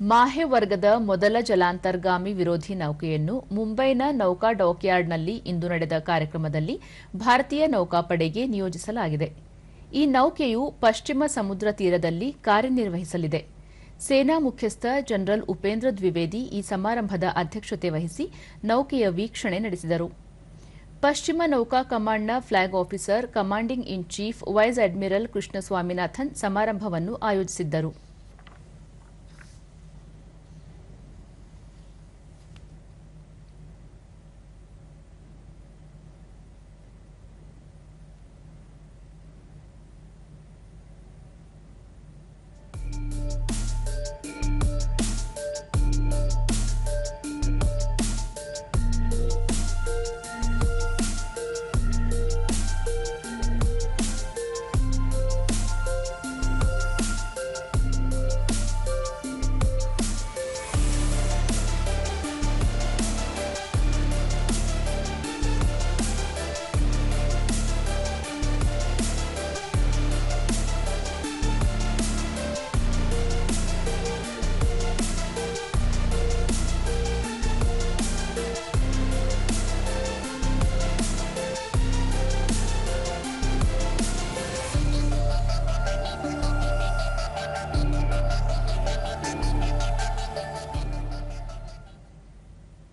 ಮಾಹೆ ವರ್ಗದ ಮೊದಲ ಜಲಾಂತರ್ಗಾಮಿ ವಿರೋಧಿ ನೌಕೆಯನ್ನು ಮುಂಬೈನ ನೌಕಾ ಡಾಕ್ಯಾರ್ಡ್ನಲ್ಲಿ ಇಂದು ನಡೆದ ಕಾರ್ಯಕ್ರಮದಲ್ಲಿ ಭಾರತೀಯ ನೌಕಾಪಡೆಗೆ ನಿಯೋಜಿಸಲಾಗಿದೆ. ಈ ನೌಕೆಯು ಪಶ್ಚಿಮ ಸಮುದ್ರ ತೀರದಲ್ಲಿ ಕಾರ್ಯನಿರ್ವಹಿಸಲಿದೆ. ಸೇನಾ ಮುಖ್ಯಸ್ಥ ಜನರಲ್ ಉಪೇಂದ್ರ ದ್ವಿವೇದಿ ಈ ಸಮಾರಂಭದ ಅಧ್ಯಕ್ಷತೆ ವಹಿಸಿ ನೌಕೆಯ ವೀಕ್ಷಣೆ ನಡೆಸಿದರು. ಪಶ್ಚಿಮ ನೌಕಾ ಕಮಾಂಡ್ನ flag officer commanding in chief vice admiral Krishna Swaminathan ಸಮಾರಂಭವನ್ನು ಆಯೋಜಿಸಿದ್ದರು.